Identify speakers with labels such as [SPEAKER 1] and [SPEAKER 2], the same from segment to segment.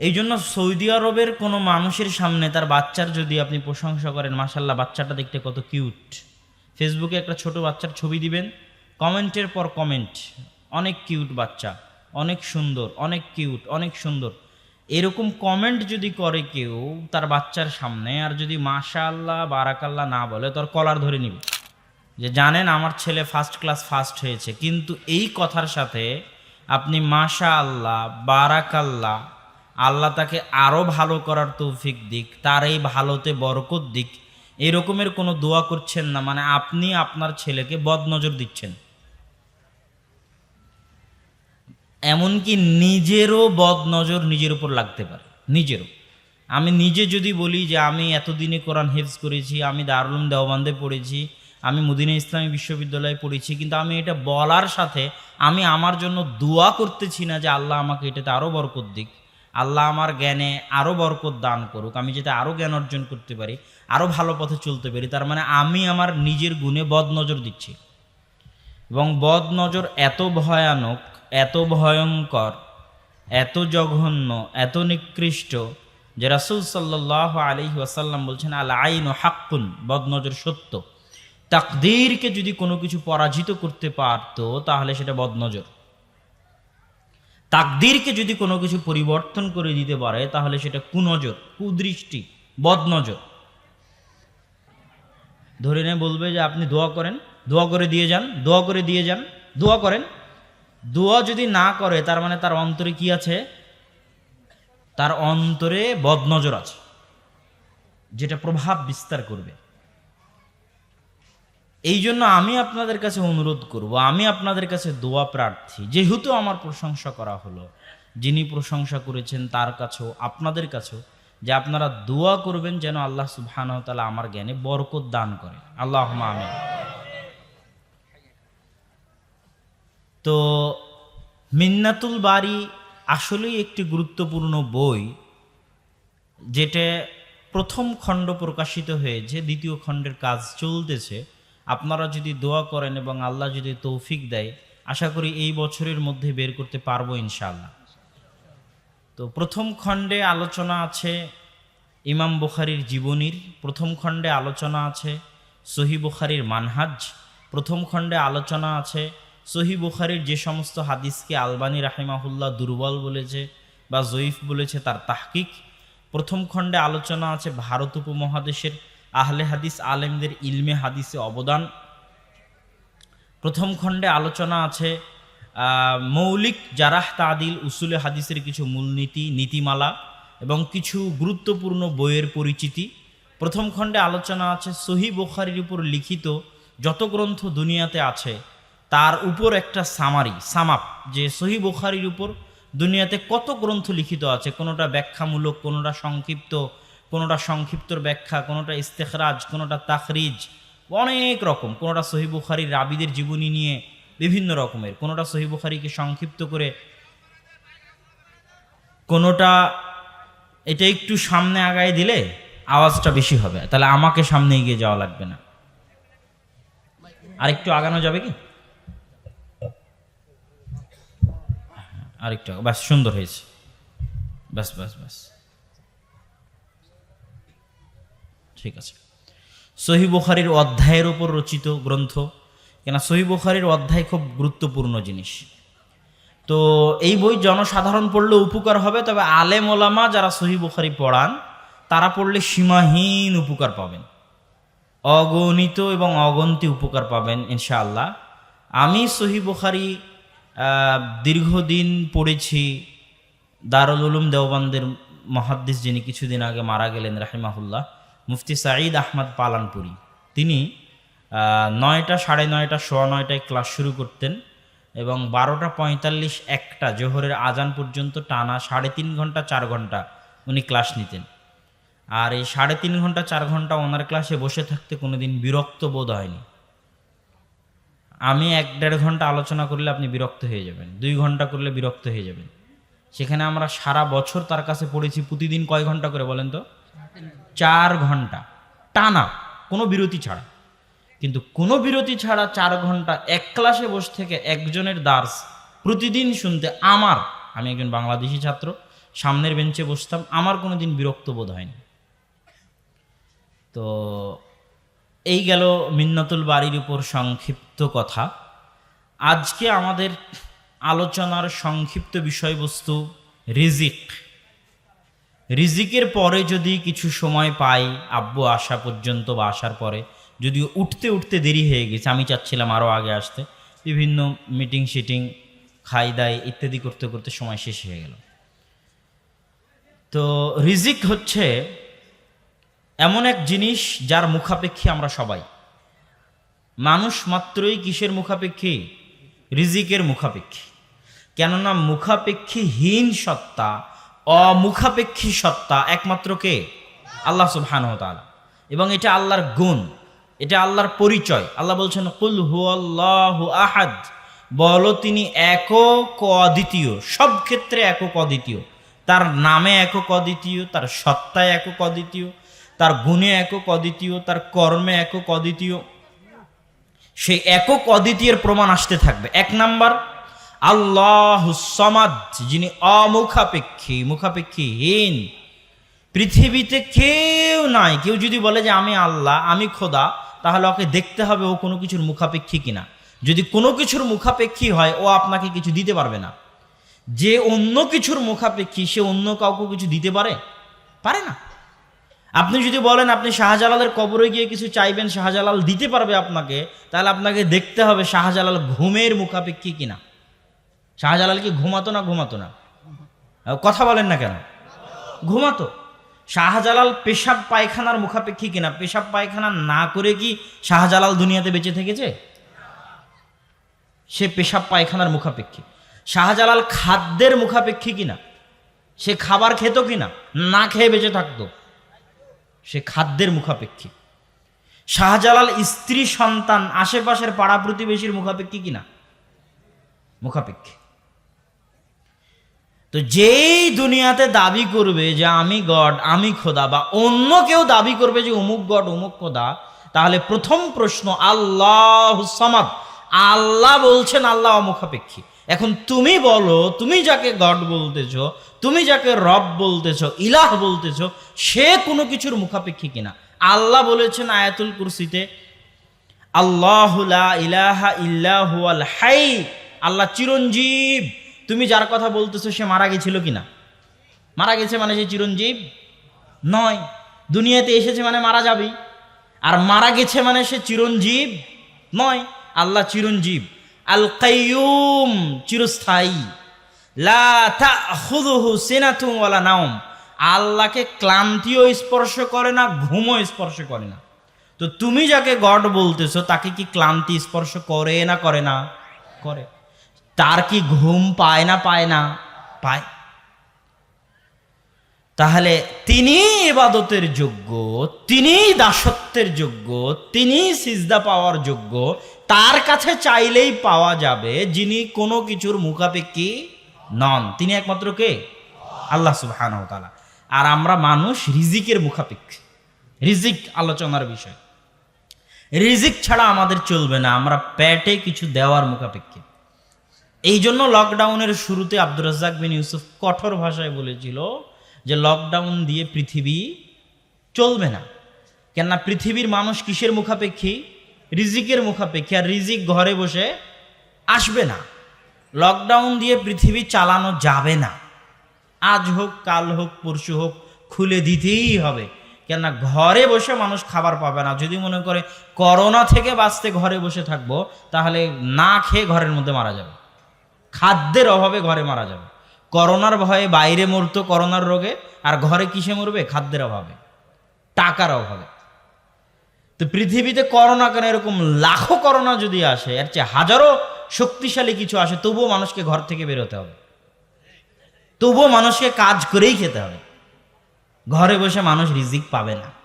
[SPEAKER 1] এই জন্য সৌদি আরবের কোনো মানুষের সামনে তার বাচ্চার যদি আপনি প্রশংসা করেন মাসাল্লাহ বাচ্চাটা দেখতে কত কিউট ফেসবুকে একটা ছোট বাচ্চার ছবি দিবেন, কমেন্টের পর কমেন্ট, অনেক কিউট বাচ্চা, অনেক সুন্দর, অনেক কিউট অনেক সুন্দর। এরকম কমেন্ট যদি করে কেউ তার বাচ্চার সামনে, আর যদি মাশা আল্লাহ বারাকাল্লাহ না বলে তোর কলার ধরে নিবে। যে জানেন আমার ছেলে ফার্স্ট ক্লাস ফার্স্ট হয়েছে, কিন্তু এই কথার সাথে আপনি মাশা আল্লাহ বারাকাল্লাহ আল্লাহ তাকে আরও ভালো করার তৌফিক দিক তার এই ভালোতে বরকত দিক, এরকমের কোনো দোয়া করছেন না মানে আপনি আপনার ছেলেকে বদনজর দিচ্ছেন। এমনকি নিজেরও বদনজর নিজের উপর লাগতে পারে, নিজেরও। আমি নিজে যদি বলি যে আমি এতদিনে কোরআন হেফজ করেছি, আমি দারুল দেওবান্দে পড়েছি, আমি মুদিনা ইসলামী বিশ্ববিদ্যালয়ে পড়েছি, কিন্তু আমি এটা বলার সাথে আমি আমার জন্য দোয়া করতেছি না যে আল্লাহ আমাকে এটাতে আরও বরকত দিক। আল্লাহ আমার জ্ঞানে আরও বরকত দান করুক, আমি যাতে আরও জ্ঞান অর্জন করতে পারি আরও ভালো পথে চলতে পারি, তার মানে আমি আমার নিজের গুণে বদনজর দিচ্ছি। এবং বদ নজর এত ভয়ানক, এত ভয়ঙ্কর, এত জঘন্য, এত নিকৃষ্ট যে রাসুল সাল্লাহ আলী ওয়াসাল্লাম বলছেন আল আইন হাক্কুন বদ নজর সত্য। তাকদীরকে যদি কোনো কিছু পরাজিত করতে পারতো, তাহলে সেটা বদনজর। তাকদীরকে যদি কোনো কিছু পরিবর্তন করে দিতে পারে, তাহলে সেটা কুনজর, কুদৃষ্টি, বদনজর। ধরে নিয়ে বলবে যে আপনি দোয়া করেন, দোয়া করে দিয়ে যান, দোয়া করে দিয়ে যান, দোয়া করেন। দোয়া যদি না করে, তার মানে তার অন্তরে কি আছে? তার অন্তরে বদনজর আছে, যেটা প্রভাব বিস্তার করবে। এই জন্য আমি আপনাদের কাছে অনুরোধ করব, আমি আপনাদের কাছে দোয়া প্রার্থী, যেহেতু আমার প্রশংসা করা হলো, যিনি প্রশংসা করেছেন তার কাছেও, আপনাদের কাছেও, যে আপনারা দোয়া করবেন যেন আল্লাহ তাআলা আমার জ্ঞানে বরকত দান করে। আল্লাহ আমি তো, মিন্নাতুল বাড়ি আসলেই একটি গুরুত্বপূর্ণ বই, যেটা প্রথম খণ্ড প্রকাশিত হয়েছে, দ্বিতীয় খণ্ডের কাজ চলতেছে। আপনারা যদি দোয়া করেন এবং আল্লাহ যদি তৌফিক দেয়, আশা করি এই বছরের মধ্যে বের করতে পারব ইনশাআল্লাহ। তো প্রথম খণ্ডে আলোচনা আছে ইমাম বুখারির জীবনীর, প্রথম খণ্ডে আলোচনা আছে সহি বুখারির মানহাজ, প্রথম খণ্ডে আলোচনা আছে সহি বুখারির যে সমস্ত হাদিসকে আলবানী রাহিমাহুল্লাহ দুর্বল বলেছে বা জয়ীফ বলেছে তার তাহকিক, প্রথম খণ্ডে আলোচনা আছে ভারত উপমহাদেশের আহলে হাদিস আলেমদের ইলমে হাদিসে অবদান। প্রথম খণ্ডে আলোচনা আছে মৌলিক জারাহ তাদিল উসুলে হাদিসের কিছু মূলনীতি, নীতিমালা এবং কিছু গুরুত্বপূর্ণ বইয়ের পরিচিতি। প্রথম খণ্ডে আলোচনা আছে সহি বোখারির উপর লিখিত যত গ্রন্থ দুনিয়াতে আছে, তার উপর একটা সামারি সামাপ যে সহি বোখারির উপর দুনিয়াতে কত গ্রন্থ লিখিত আছে, কোনোটা ব্যাখ্যামূলক, কোনোটা সংক্ষিপ্ত কোনোটা সংক্ষিপ্তর ব্যাখ্যা, কোনোটা ইস্তেখরাজ, কোনোটা তাখরিজ, অনেক রকম। কোনোটা সহি বুখারির রাবিদের জীবনী নিয়ে বিভিন্ন রকমের। কোনোটা সহি বুখারিকে সংক্ষিপ্ত করে, কোনোটা এটা একটু সামনে আগায় দিলে আওয়াজটা বেশি হবে। তাহলে আমাকে সামনে এগিয়ে যাওয়া লাগবে না। আর একটু আগানো যাবে কি? আরেকটু ব্যাস, সুন্দর হয়েছে। ব্যাস ব্যাস ব্যাস। ঠিক আছে। সহি বুখারির অধ্যায়ের উপর রচিত গ্রন্থ। কেন সহি বুখারির অধ্যায় খুব গুরুত্বপূর্ণ জিনিস। তো এই বই জনসাধারণ পড়লে উপকার হবে, তবে আলেম ওলামা যারা সহি বুখারি পড়ান, তারা পড়লে সীমাহীন উপকার পাবেন। অগণিত এবং অগন্তি উপকার পাবেন, ইনশাআল্লাহ। আমি সহি বুখারি দীর্ঘদিন পড়েছি দারুল উলুম দেওবানদের মহাদ্দিস, যিনি কিছুদিন আগে মারা গেলেন, রাহিমাহুল্লাহ। মুফতি সাঈদ আহমদ পালানপুরি। তিনি নয়টা, সাড়ে নয়টা, সোয়া নয়টায় ক্লাস শুরু করতেন এবং বারোটা পঁয়তাল্লিশ একটা জোহরের আজান পর্যন্ত টানা সাড়ে তিন ঘণ্টা, চার ঘণ্টা উনি ক্লাস নিতেন। আর এই সাড়ে তিন ঘণ্টা, চার ঘণ্টা ওনার ক্লাসে বসে থাকতে কোনোদিন বিরক্ত বোধ হয়নি। আমি এক দেড় ঘণ্টা আলোচনা করলে আপনি বিরক্ত হয়ে যাবেন, দুই ঘণ্টা করলে বিরক্ত হয়ে যাবেন। সেখানে আমরা সারা বছর তার কাছে পড়েছি, প্রতিদিন কয় ঘণ্টা করে বলেন তো? চার ঘণ্টা। টানা, কোনো বিরতি ছাড়া। কিন্তু কোনো বিরতি ছাড়া চার ঘণ্টা এক ক্লাসে বসে থেকে একজনের দার্স প্রতিদিন শুনতে আমার, আমি একজন বাংলাদেশি ছাত্র, সামনের বেঞ্চে বসতাম, আমার কোনো দিন বিরক্ত বোধ হয়নি। তো এই গেল মিন্নতুল বাড়ির উপর সংক্ষিপ্ত কথা। আজকে আমাদের আলোচনার সংক্ষিপ্ত বিষয়বস্তু রিজিক। রিজিকের পরে যদি কিছু সময় পাই, আব্বু আসা পর্যন্ত বা আসার পরে, যদিও উঠতে উঠতে দেরি হয়ে গেছে, আমি চাচ্ছিলাম আরও আগে আসতে, বিভিন্ন মিটিং শিটিং খাই দাই ইত্যাদি করতে করতে সময় শেষ হয়ে গেল। তো রিজিক হচ্ছে এমন এক জিনিস যার মুখাপেক্ষী আমরা সবাই। মানুষ মাত্রই কিসের মুখাপেক্ষী? রিজিকের মুখাপেক্ষী। কেননা মুখাপেক্ষীহীন সত্তা অমুখাপেক্ষী সত্তা একমাত্র কে? আল্লাহ সুবহানাহু ওয়া এবং এটা আল্লাহর গুণ, এটা আল্লাহর পরিচয়। আল্লাহ বলছেন, কুল হুয়াল্লাহু আহাদ। বলো, তিনি একক অদ্বিতীয়, সব ক্ষেত্রে একক অদ্বিতীয়। তার নামে একক অদ্বিতীয়, তার সত্তায় একক অদ্বিতীয়, তার গুণে একক অদ্বিতীয়, তার কর্মে একক অদ্বিতীয়। সেই একক অদ্বিতীয়ের প্রমাণ আসতে থাকবে। এক নাম্বার আল্লাহ সমাদ, যিনি অমুখাপেক্ষী, মুখাপেক্ষীহীন। পৃথিবীতে কেউ নাই। কেউ যদি বলে যে আমি আল্লাহ, আমি খোদা, তাহলে ওকে দেখতে হবে ও কোনো কিছুর মুখাপেক্ষী কিনা। যদি কোনো কিছুর মুখাপেক্ষী হয়, ও আপনাকে কিছু দিতে পারবে না। যে অন্য কিছুর মুখাপেক্ষী, সে অন্য কাউকে কিছু দিতে পারে? পারে না। আপনি যদি বলেন, আপনি শাহজালালের কবরে গিয়ে কিছু চাইবেন, শাহজালাল দিতে পারবে আপনাকে, তাহলে আপনাকে দেখতে হবে শাহজালাল ঘুমের মুখাপেক্ষী কিনা। শাহজালাল কি ঘুমাতো না ঘুমাতো না। কথা বলেন না কেন? ঘুমাতো। শাহজালাল পেশাব পায়খানার মুখাপেক্ষী কিনা? পেশাব পায়খানা না করে কি শাহজালাল দুনিয়াতে বেঁচে থেকেছে? সে পেশাব পায়খানার মুখাপেক্ষী। শাহজালাল খাদ্যের মুখাপেক্ষী কিনা? সে খাবার খেত কিনা? না খেয়ে বেঁচে থাকতো। সে খাদ্যের মুখাপেক্ষী। শাহজালাল স্ত্রী সন্তান, আশেপাশের পাড়া প্রতিবেশীর মুখাপেক্ষী কিনা? মুখাপেক্ষী। তো যেই দুনিয়াতে দাবি করবে যে আমি গড, আমি খোদা, বা অন্য কেউ দাবি করবে যে অমুক গড, অমুক খোদা, তাহলে প্রথম প্রশ্ন আল্লাহ সমাদ। আল্লাহ বলছেন আল্লাহ অমুখাপেক্ষী। এখন তুমি বলো, তুমি যাকে গড বলতেছ, তুমি যাকে রব বলতেছ, ইলাহ বলতেছ, সে কোনো কিছুর মুখাপেক্ষী কিনা? আল্লাহ বলেছেন আয়াতুল কুরসিতে, আল্লাহ ইলাহা ইল্লাহু হাই। আল্লাহ চিরঞ্জীব। তুমি যার কথা বলতেছো সে মারা গেছিল কিনা? মারা গেছে মানে সে চিরঞ্জীব? নয়। দুনিয়াতে এসেছে মানে মারা যাবেই আর মারা গেছে মানে সে চিরঞ্জীব? নয়। আল্লাহ চিরঞ্জীব। আল কাইয়ুম চিরস্থায়ী। লা ওয়ালা নাওম। আল্লাহকে ক্লান্তিও স্পর্শ করে না, ঘুমও স্পর্শ করে না। তো তুমি যাকে গড বলতেছো, তাকে কি ক্লান্তি স্পর্শ করে না করে না? করে। তার কি ঘুম পায় না পায় না? পায়। তাহলে তিনি ইবাদতের যোগ্য, তিনি দাসত্বের যোগ্য, তিনি সিজদা পাওয়ার যোগ্য, তার কাছে চাইলেই পাওয়া যাবে যিনি কোনো কিছুর মুখাপেক্ষী নন। তিনি একমাত্র কে? আল্লাহ সুবহানাহু ওয়া আর আমরা মানুষ রিজিকের মুখাপেক্ষী। রিজিক আলোচনার বিষয়। রিজিক ছাড়া আমাদের চলবে না। আমরা পেটে কিছু দেওয়ার মুখাপেক্ষী। এই জন্য লকডাউনের শুরুতে আব্দুর রাজ্জাক বিন ইউসুফ কঠোর ভাষায় বলেছিল যে লকডাউন দিয়ে পৃথিবী চলবে না। কেননা পৃথিবীর মানুষ কিসের মুখাপেক্ষী? রিজিকের মুখাপেক্ষী। আর রিজিক ঘরে বসে আসবে না। লকডাউন দিয়ে পৃথিবী চালানো যাবে না। আজ হোক, কাল হোক, পরশু হোক, খুলে দিতেই হবে। কেননা ঘরে বসে মানুষ খাবার পাবে না। যদি মনে করে করোনা থেকে বাঁচতে ঘরে বসে থাকব, তাহলে না খেয়ে ঘরের মধ্যে মারা যাবে। খাদ্যের অভাবে ঘরে মারা যাবে। করোনার ভয়ে বাইরে মরতো করোনার রোগে, আর ঘরে কিসে মরবে? খাদ্যের অভাবে, টাকার অভাবে। তো পৃথিবীতে করোনা কেন এরকম? লাখো করোনা যদি আসে, এর চেয়ে হাজারো শক্তিশালী কিছু আসে, তবুও মানুষকে ঘর থেকে বেরোতে হবে। তবুও মানুষকে কাজ করেই খেতে হবে। ঘরে বসে মানুষ রিজিক পাবে না।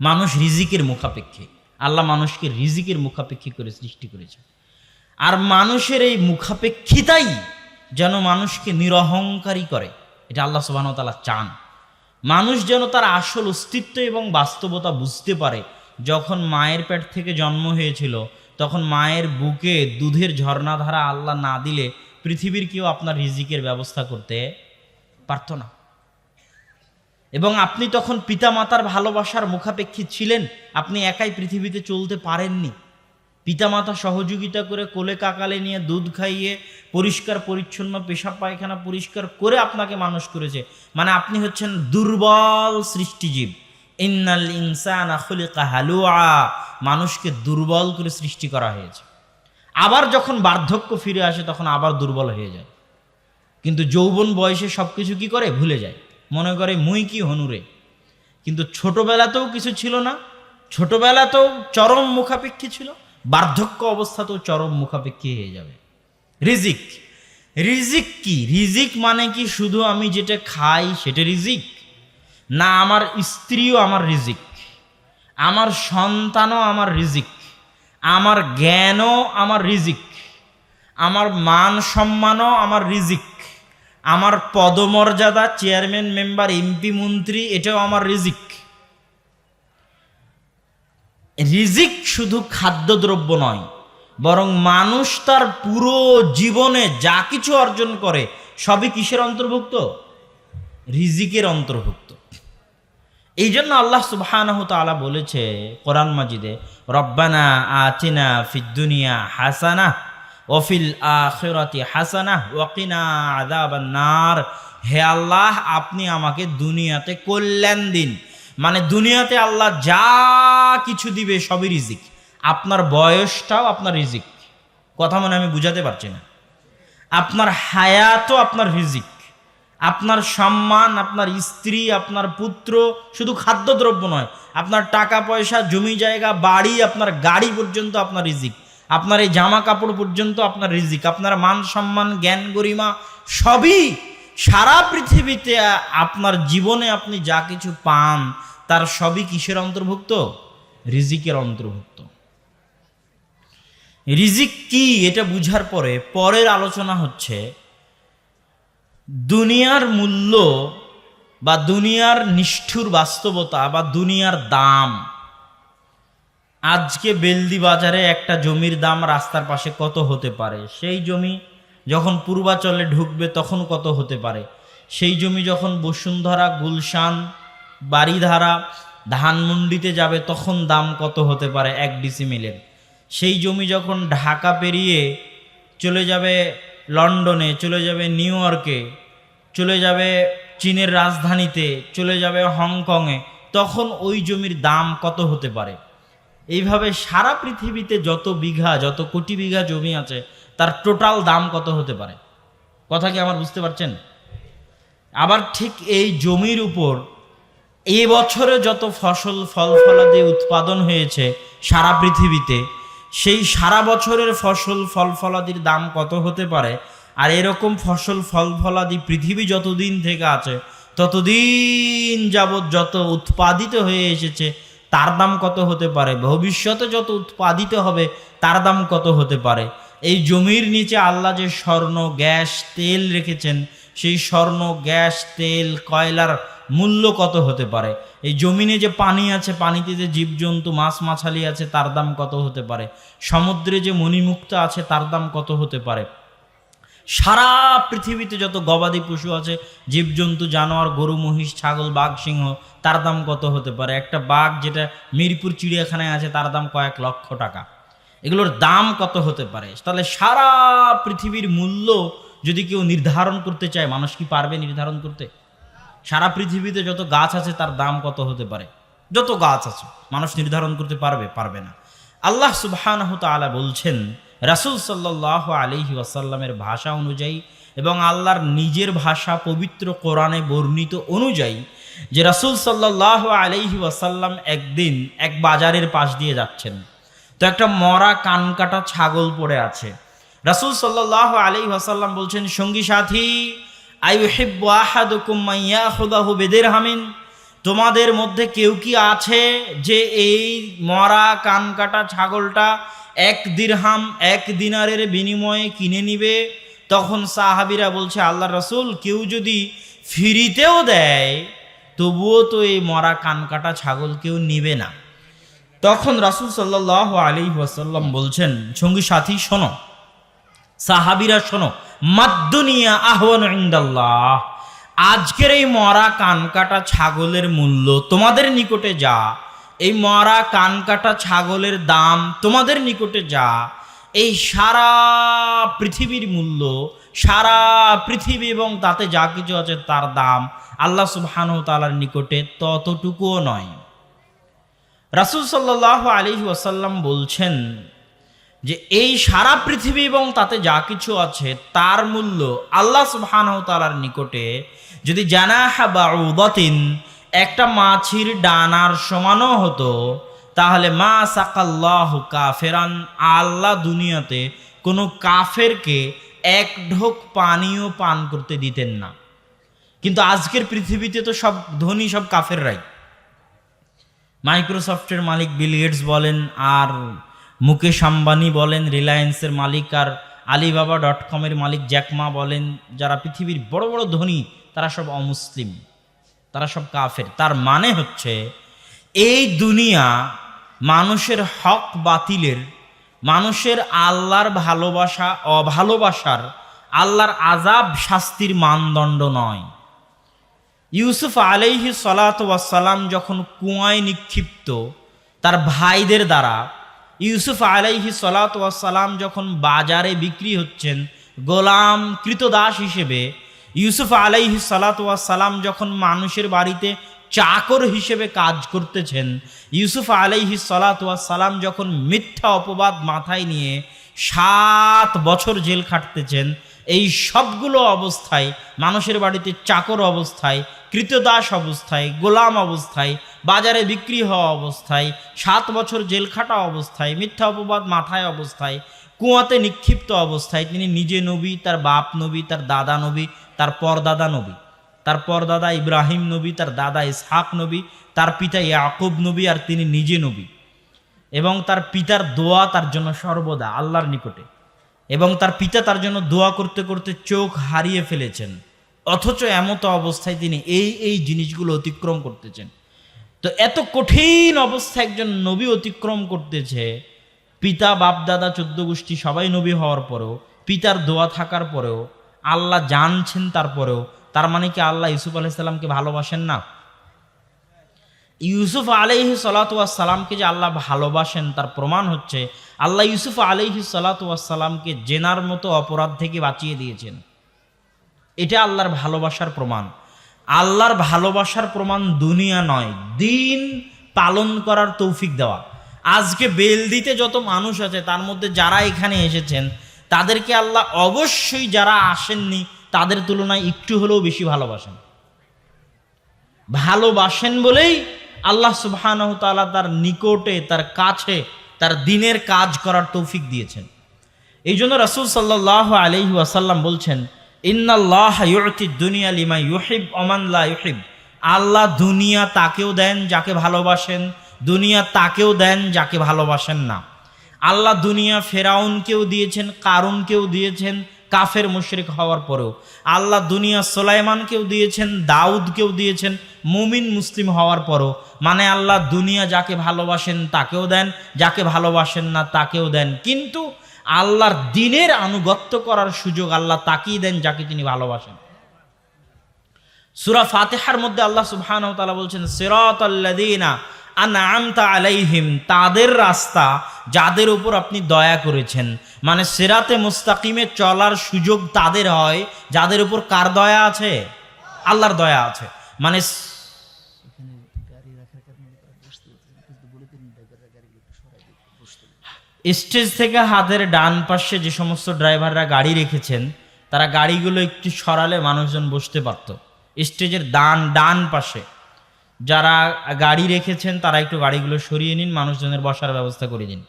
[SPEAKER 1] মানুষ রিজিকের মুখাপেক্ষী। আল্লাহ মানুষকে রিজিকের মুখাপেক্ষী করে সৃষ্টি করেছে। আর মানুষের এই মুখাপেক্ষিতাই যেন মানুষকে নিরহংকারী করে। এটা আল্লাহ সুবাহতালা চান। মানুষ যেন তার আসল অস্তিত্ব এবং বাস্তবতা বুঝতে পারে। যখন মায়ের পেট থেকে জন্ম হয়েছিল, তখন মায়ের বুকে দুধের ঝর্ণাধারা আল্লাহ না দিলে পৃথিবীর কেউ আপনার রিজিকের ব্যবস্থা করতে পারত না। এবং আপনি তখন পিতামাতার ভালোবাসার মুখাপেক্ষী ছিলেন, আপনি একাই পৃথিবীতে চলতে পারেননি। পিতামাতা সহযোগিতা করে কোলে কাকালে নিয়ে দুধ খাইয়ে পরিষ্কার পরিচ্ছন্ন পেশাব পায়খানা পরিষ্কার করে আপনাকে মানুষ করেছে। মানে আপনি হচ্ছেন দুর্বল সৃষ্টিজীব। ইন্নাল ইনসান হালুয়া। মানুষকে দুর্বল করে সৃষ্টি করা হয়েছে। আবার যখন বার্ধক্য ফিরে আসে, তখন আবার দুর্বল হয়ে যায়। কিন্তু যৌবন বয়সে সব কিছু কী করে? ভুলে যায়। মনে করে, মুই কি হনুরে কিন্তু ছোটবেলাতেও কিছু ছিল না। ছোটবেলাতেও চরম মুখাপেক্ষী ছিল। বার্ধক্য অবস্থা তো চরম মুখাপেক্ষী হয়ে যাবে। রিজিক। রিজিক কি? রিজিক মানে কি? শুধু আমি যেটা খাই সেটা রিজিক? না, আমার স্ত্রীও আমার রিজিক। আমার সন্তানও আমার রিজিক। আমার জ্ঞানও আমার রিজিক। আমার মান সম্মানও আমার রিজিক। আমার পদমর্যাদা, চেয়ারম্যান, মেম্বার, এমপি, মন্ত্রী, এটাও আমার রিজিক। রিজিক শুধু খাদ্যদ্রব্য নয়, বরং মানুষ তার পুরো জীবনে যা কিছু অর্জন করে, সবই কিসের অন্তর্ভুক্ত? রিজিকের অন্তর্ভুক্ত। এই জন্য আল্লাহ তাআলা বলেছে কোরআন মাজিদে, রব্বানা আতিনা ফিদ্দুনিয়া হাসানা ওফিল আখিরাতি হাসানা ওয়াকিনা আযাবান নার। হে আল্লাহ, আপনি আমাকে দুনিয়াতে কল্যাণ দিন। মানে দুনিয়াতে আল্লাহ যা কিছু দিবে সবই রিজিক। আপনার বয়সটাও আপনার রিজিক। কথা মনে আমি বুঝাতে পারছি না। আপনার হায়াতও আপনার রিজিক। আপনার সম্মান, আপনার স্ত্রী, আপনার পুত্র শুধু খাদ্যদ্রব্য নয়, আপনার টাকা পয়সা জমি জায়গা, বাড়ি, আপনার গাড়ি পর্যন্ত আপনার রিজিক। আপনার এই জামা কাপড় পর্যন্ত আপনার রিজিক। আপনার মান সম্মান জ্ঞান গরিমা সবই সারা পৃথিবীতে আপনার জীবনে আপনি যা কিছু পান, তার সবই কিসের অন্তর্ভুক্ত? রিজিকের অন্তর্ভুক্ত। রিজিক কি এটা বুঝার পরে পরের আলোচনা হচ্ছে, দুনিয়ার মূল্য বা দুনিয়ার নিষ্ঠুর বাস্তবতা বা দুনিয়ার দাম। আজকে বেলদি বাজারে একটা জমির দাম রাস্তার পাশে কত হতে পারে? সেই জমি যখন পূর্বাচলে ঢুকবে তখন কত হতে পারে? সেই জমি যখন বসুন্ধরা, গুলশান বাড়িধারা ধানমন্ডিতে যাবে তখন দাম কত হতে পারে এক ডিসিমিলের সেই জমি যখন ঢাকা পেরিয়ে চলে যাবে লন্ডনে, চলে যাবে নিউ ইয়র্কে, চলে যাবে চীনের রাজধানীতে, চলে যাবে হংকংয়ে, তখন ওই জমির দাম কত হতে পারে? এইভাবে সারা পৃথিবীতে যত বিঘা, যত কোটি বিঘা জমি আছে তার টোটাল দাম কত হতে পারে? কথা কি আমার বুঝতে পারছেন? আবার ঠিক এই জমির উপর এ বছরে যত ফসল, ফল, ফলাদি উৎপাদন হয়েছে সারা পৃথিবীতে, সেই সারা বছরের ফসল, ফল, ফলাদির দাম কত হতে পারে? আর এরকম ফসল, ফল, ফলাদি পৃথিবী যতদিন থেকে আছে, ততদিন যাবৎ যত উৎপাদিত হয়ে এসেছে, তার দাম কত হতে পারে? ভবিষ্যতে যত উৎপাদিত হবে, তার দাম কত হতে পারে? এই জমির নিচে আল্লাহ যে স্বর্ণ, গ্যাস, তেল রেখেছেন, সেই স্বর্ণ, গ্যাস, তেল, কয়লার মূল্য কত হতে পারে? এই জমিনে যে পানি আছে, পানিতে যে জীবজন্তু, মাছ মাছালি আছে, তার দাম কত হতে পারে? সমুদ্রে যে মণিমুক্তা আছে, তার দাম কত হতে পারে? সারা পৃথিবীতে যত গবাদি পশু আছে, জীবজন্তু, জানোয়ার, গরু, মহিষ, ছাগল, বাঘ, সিংহ, তার দাম কত হতে পারে? একটা বাঘ যেটা মিরপুর, চিড়িয়াখানায় আছে, তার দাম কয়েক লক্ষ টাকা। এগুলোর দাম কত হতে পারে? তাহলে সারা পৃথিবীর মূল্য যদি কেউ নির্ধারণ করতে চায়, মানুষ কি পারবে নির্ধারণ করতে? সারা পৃথিবীতে যত গাছ আছে, তার দাম কত হতে পারে? যত গাছ আছে, মানুষ নির্ধারণ করতে পারবে পারবে না। আল্লাহ তাআলা বলছেন, রাসূল সাল্লাল্লাহু আলাইহি ওয়াসাল্লামের ভাষা অনুযায়ী এবং আল্লাহর নিজের ভাষা পবিত্র কোরআনে বর্ণিত অনুযায়ী যে রাসূল সাল্লাল্লাহু আলাইহি ওয়াসাল্লাম একদিন এক বাজারের পাশ দিয়ে যাচ্ছেন। তো একটা মরা কান কাটা ছাগল পড়ে আছে। রাসূল সাল্লাল্লাহু আলাইহি ওয়াসাল্লাম বলছেন, সঙ্গী সাথী বিদিরহামিন, তোমাদের মধ্যে কেউ কি আছে যে এই মরা কান কাটা ছাগলটা এক দিরহাম, এক দিনারের বিনিময়ে কিনে নিবে? তখন সাহাবিরা বলছে, আল্লাহ রসুল, কেউ যদি ফিরিতেও দেয়, তবুও তো এই মরা কান কাটা ছাগল কেউ নিবে না। তখন রাসুল সাল্লাহ আলী ওয়াসাল্লাম বলছেন, সঙ্গী সাথী, শোনো। সাহাবিরা, শোনো। মাদ্দুনিয়া আহ্বান ইন্দাল্লাহ। আজকের এই মরা কানকাটা ছাগলের মূল্য তোমাদের নিকটে যা। এই মরা কানকাটা ছাগলের দাম তোমাদের নিকটে যা। এই সারা পৃথিবীর মূল্য, সারা পৃথিবী এবং তাতে যা কিছু আছে তার দাম আল্লাহ সুবহানাহু তালার নিকটে ততটুকুও নয়। রাসূল সাল্লাল্লাহু আলাইহি ওয়াসাল্লাম বলছেন যে এই সারা পৃথিবী এবং তাতে যা কিছু আছে, তার মূল্য আল্লাহ সুবহানাহু তাআলার নিকটে যদি জানা জানাহা বাউদাতিন, একটা মাছির ডানার সমানও হতো, তাহলে মা সাকাল্লাহু কাফেরান, আল্লাহ দুনিয়াতে কোনো কাফেরকে এক ঢোক পানিও পান করতে দিতেন না। কিন্তু আজকের পৃথিবীতে তো সব ধনী সব কাফেররাই। মাইক্রোসফটের মালিক বিল গেটস বলেন, আর মুকেশ আম্বানি বলেন, রিলায়েন্সের মালিক, আর আলিবাবা ডট কমের মালিক জ্যাকমা বলেন, যারা পৃথিবীর বড় বড় ধনী, তারা সব অমুসলিম, তারা সব কাফের। তার মানে হচ্ছে, এই দুনিয়া মানুষের হক বাতিলের, মানুষের আল্লাহর ভালোবাসা, অভালোবাসার, আল্লাহর আজাব শাস্তির মানদণ্ড নয়। ইউসুফ আলাইহি সালাম যখন কুয়ায় নিক্ষিপ্ত তার ভাইদের দ্বারা, ইউসুফ আলাইহি সালাম যখন বাজারে বিক্রি হচ্ছেন গোলাম কৃতদাস হিসেবে, ইউসুফ আলাইহি সালাম যখন মানুষের বাড়িতে চাকর হিসেবে কাজ করতেছেন, ইউসুফ আলাইহি সালাম যখন মিথ্যা অপবাদ মাথায় নিয়ে সাত বছর জেল খাটতেছেন এই সবগুলো অবস্থায়, মানুষের বাড়িতে চাকর অবস্থায়, কৃতদাস অবস্থায়, গোলাম অবস্থায়, বাজারে বিক্রি হওয়া অবস্থায়, সাত বছর জেল খাটা অবস্থায়, মিথ্যা অপবাদ মাথায় অবস্থায়, কুয়াতে নিক্ষিপ্ত অবস্থায়, তিনি নিজে নবী, তার বাপ নবী, তার দাদা নবী, তার পরদাদা নবী, তার পরদাদা ইব্রাহিম নবী, তার দাদা ইসহাক নবী, তার পিতা ইয়াকুব নবী, আর তিনি নিজে নবী। এবং তার পিতার দোয়া তার জন্য সর্বদা, আল্লাহর নিকটে। এবং তার পিতা তার জন্য দোয়া করতে করতে চোখ হারিয়ে ফেলেছেন। অথচ এমতো অবস্থায় তিনি এই এই জিনিসগুলো অতিক্রম করতেছেন। তো এত কঠিন অবস্থায় একজন নবী অতিক্রম করতেছে, পিতা, বাপ, দাদা, চোদ্দ গোষ্ঠী সবাই নবী হওয়ার পরেও, পিতার দোয়া থাকার পরেও, আল্লাহ জানছেন তারপরেও, তার মানে কি আল্লাহ ইউসুফ আলাইসাল্লামকে ভালোবাসেন না? ইউসুফ আলাইহি সালাতামকে যে আল্লাহ ভালোবাসেন, তার প্রমাণ হচ্ছে আল্লাহ ইউসুফ আলাইহি সালাতামকে জেনার মতো অপরাধ থেকে বাঁচিয়ে দিয়েছেন। এটা আল্লাহর ভালোবাসার প্রমাণ। আল্লাহর ভালোবাসার প্রমাণ দুনিয়া নয়, দিন পালন করার তৌফিক দেওয়া। আজকে বেলদিতে যত মানুষ আছে, তার মধ্যে যারা এখানে এসেছেন, তাদেরকে আল্লাহ অবশ্যই যারা আসেননি, তাদের তুলনায় একটু হলেও বেশি ভালোবাসেন। ভালোবাসেন বলেই আল্লাহ সুবহানাহ তাআলা তার নিকটে, তার কাছে, তার দিনের কাজ করার তৌফিক দিয়েছেন। এই জন্য রাসূল সাল্লাহ আলাইহি ওয়াসাল্লাম বলছেন, ইন্নাল্লাহ ইউতি দুনিয়া লিমা ইউহিব লা ইউহিব। আল্লাহ দুনিয়া তাকেও দেন যাকে ভালোবাসেন, দুনিয়া তাকেও দেন যাকে ভালোবাসেন না। আল্লাহ দুনিয়া ফেরাউনকেও দিয়েছেন, কারুনকেও দিয়েছেন কাফের মুশরিক হওয়ার পরেও আল্লাহ দুনিয়া সোলাইমানকেও দিয়েছেন, দাউদকেও দিয়েছেন, মুমিন মুসলিম হওয়ার পরও। মানে আল্লাহ দুনিয়া যাকে ভালোবাসেন তাকেও দেন, যাকে ভালোবাসেন না তাকেও দেন। কিন্তু আল্লাহর দিনের আনুগত্য করার সুযোগ আল্লাহ তাকেই দেন যাকে তিনি ভালোবাসেন। সুরা ফাতেহার মধ্যে আল্লাহ সুবহান তালা বলছেন সিরাত আল্লাদিনা আলাইহিম, তাদের রাস্তা যাদের উপর আপনি দয়া করেছেন। মানে সেরাতে মুস্তাকিমে চলার সুযোগ তাদের হয়, যাদের উপর কার দয়া আছে? আল্লাহর দয়া আছে। মানে স্টেজ থেকে হাতের ডান পাশে যে সমস্ত ড্রাইভাররা গাড়ি রেখেছেন, তারা গাড়িগুলো একটু সরালে মানুষজন বসতে পারত। স্টেজের ডান ডান পাশে। যারা গাড়ি রেখেছেন, তারা একটু গাড়িগুলো সরিয়ে নিন, মানুষজনের বসার ব্যবস্থা করে দিন।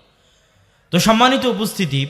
[SPEAKER 1] তো সম্মানিত উপস্থিতি